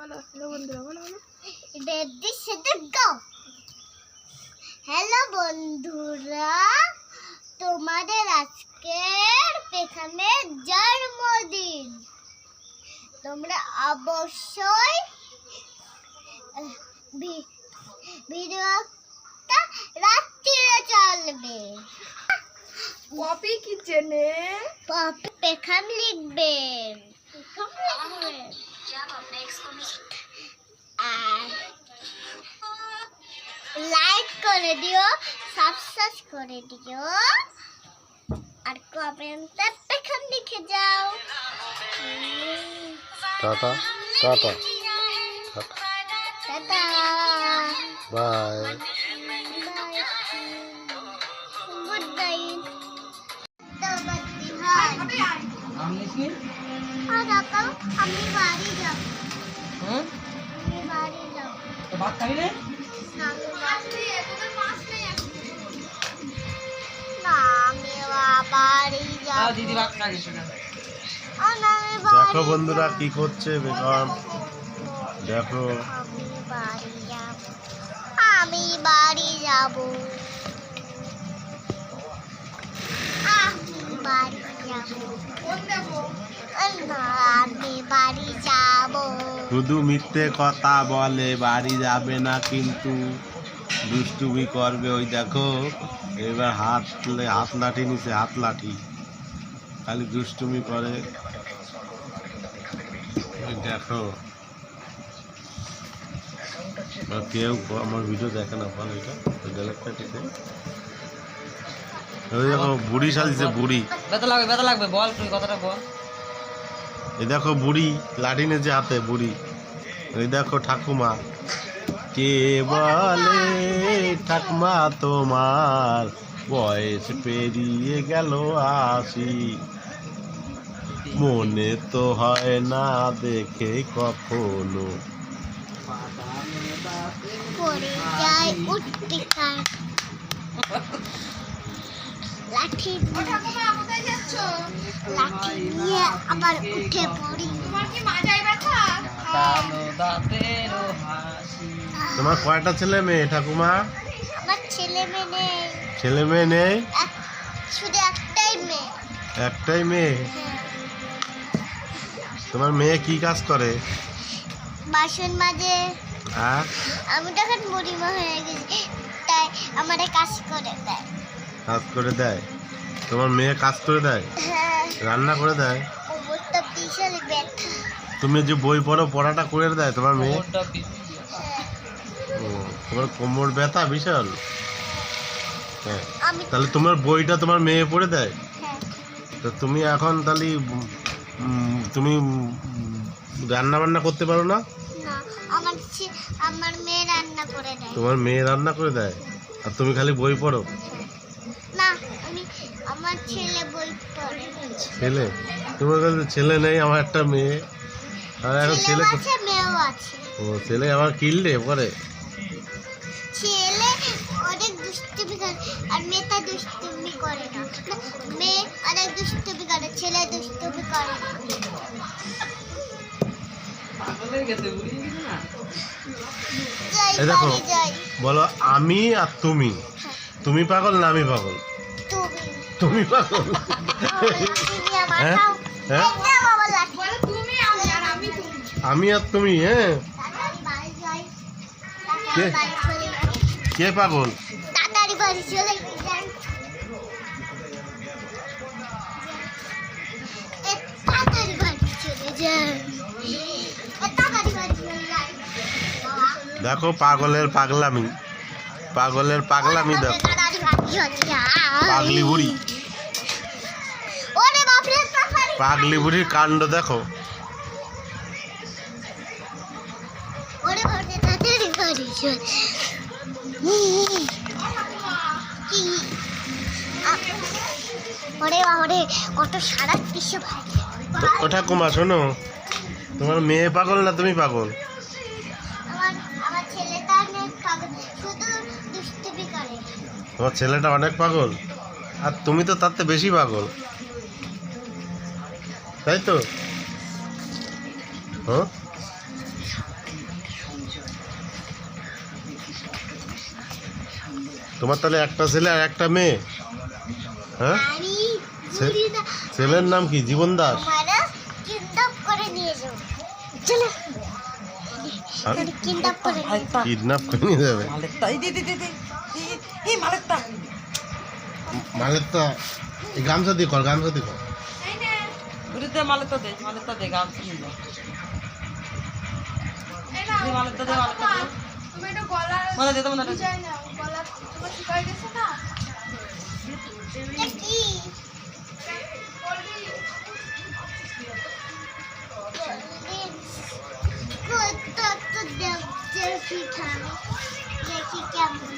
বলো হ্যালো বন্ধুরা বলো বলো। রেডি সেটে গো হ্যালো বন্ধুরা তোমাদের আজকের পেখানের জন্মদিন। তোমরা অবশ্যই ভিডিওটা রাত্রিরে চলবে। কপি কিচেনে পপি পেখান লিখবেন আর লাইক করে দিও সাবস্ক্রাইব করে দিও আর কমেন্টে পেখান লিখে যাও tata tata tata bye good night ভাই আর রাখাও আমি বাড়ি যাব। আমি বাড়ি যাব। বাড়ি যাব। ভাত না দেখো বন্ধুরা কি করছে বেগম। দেখো। আমি বাড়ি যাব। আমি বাড়ি শুধু মিথ্যে কথা বলে বাড়ি যাবে না কিন্তু দুষ্টুমি করবে। ওই দেখো, এবার হাত হাত লাঠি নিছে, হাত লাঠি। খালি দুষ্টুমি করে। ওই দেখো কেউ আমার ভিডিও দেখে না, বল এটা আছে? ওই দেখো বুড়ি সাজিছে বুড়ি। ব্যথা লাগবে ব্যথা লাগবে বল তুই কথাটা বল। এই দেখো বুড়ি লাঠি নেছে হাতে বুড়ি। ওই দেখো ঠাকুমা। কে বলে ঠাকুমা তোমার? বয়স পেরিয়ে গেল আসি মনে তো হয় না দেখে কখনো। পড়ে যায় উঠতে লাঠি লাঠি নিয়ে আবার উঠে পড়ি। কালো দাঁতের হাসি তোমার কয়টা ছেলে মেয়ে ঠাকুমা? আমার ছেলে মেয়ে নেই। ছেলে মেয়ে নেই? শুধু একটাই মেয়ে। একটাই মেয়ে? হ্যাঁ। তোমার মেয়ে কি কাজ করে? বাসন মাঝে আর? আমি তো এখন বুড়িমা হয়ে গেছি। তাই আমার কাজ করে দেয়। কাজ করে দেয়। তোমার মেয়ে কাজ করে দেয়? হ্যাঁ। রান্না করে দেয়? কোমরটা বিশাল ব্যথা। তুমি যে বই পড়ো পড়াটা করে দেয় তোমার মেয়ে? হ্যাঁ। তোমার কোমর ব্যথা বিশাল? হ্যাঁ। তাহলে তোমার বইটা তোমার মেয়ে পড়ে দেয়? হ্যাঁ। তো তুমি এখন তাহলে তুমি রান্না বান্না করতে পারো না? আমার আমার মেয়ে রান্না করে দেয়। তোমার মেয়ে রান্না করে দেয়? আর তুমি খালি বই পড়ো? না আমি আমার ছেলে বই পড়ে। ছেলে? তোমার কাছে ছেলে নেই আমার একটা মেয়ে। আর এখন ছেলে আছে মেয়েও আছে। ও ছেলে আমার কিনলে পরে? ছেলে অনেক দুষ্টুমি করে আর মেয়েটা দুষ্টুমি করে না। না, মেয়ে অনেক দুষ্টুমি করে ছেলে দুষ্টুমি করে না। পাগলের গেছে বুড়ি না? যাই এই দেখো। বলো আমি আর তুমি। তুমি পাগল না আমি পাগল? তুমি পাগল হ্যাঁ? হ্যাঁ? আমি আর তুমি হ্যাঁ তাড়াতাড়ি বাড়ি যাই কে? কে পাগল তাড়াতাড়ি বাড়ি চলে যাই এ, তাড়াতাড়ি বাড়ি চলে যাই এ, তাড়াতাড়ি বাড়ি চলে যাই বাবা, দেখো পাগলের পাগলামি পাগলের পাগলামি দেখো। পাগলি বুড়ি সারা দৃশ্য ভাই। তো- ও ঠাকুমা শোনো। তোমার মেয়ে পাগল না তুমি পাগল? পাগল তোমার ছেলেটা অনেক পাগল। আর তুমি তো তার বেশি পাগল। তাই তো? হ্যাঁ? তোমার তাহলে একটা ছেলে আর একটা মেয়ে? হ্যাঁ? ছেলের নাম কি? জীবন দাস? কিডন্যাপ করে নিয়ে যাবে? মালেরটা এই গামছা দিয়ে কর গামছা দিয়ে কর। দে মালেরটা দে মালেরটা দে গামছা নিয়ে যা এই নাও, দে দে। দে মালে দে তো দে। বুঝাই নাও গলা তোমার শুকাই গেছে না? এটা কি বলবি কত তো দেখি দেখি কেমন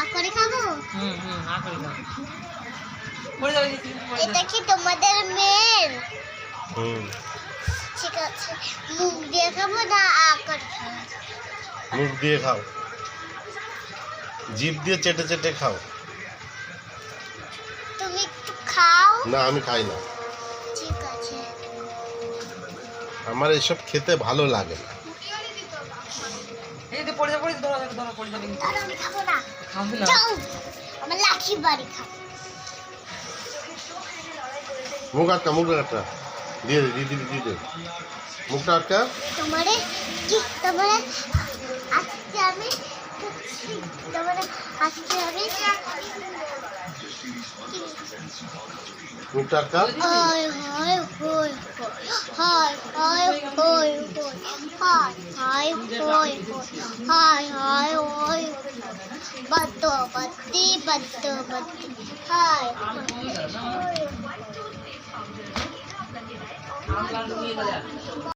আকরে খাব হুম হুম আ করে দাও পড়ে যাবে নিচে, পড়ে এটা কি তোমাদের মেয়ের হুম। ঠিক আছে। মুখ দিয়ে খাব না আকর মুখ দিয়ে খাও। জিভ দিয়ে চেটে চেটে খাও। তুমি একটু খাও। না আমি খাই না। ঠিক আছে। আমার এসব খেতে ভালো লাগে না। এই যে পড়ে যাবে পড়ে যাবে ধরো ধরো, ধরো পড়ে যাবে। আমি খাব না। খাবে না। যাও। আমার লাঠি বাড়ি খাব। মুখ আটকা মুখ আটকা দিয়ে দে দিয়ে দিবি দিয়ে দে মুখটা আটকা তোমারে কি তোমারে আজকে আমি তোমারে আজকে আমি মুখটা আটকা হায় হায় হায় হায় হায় হায় হায় হায় あかん、スピ。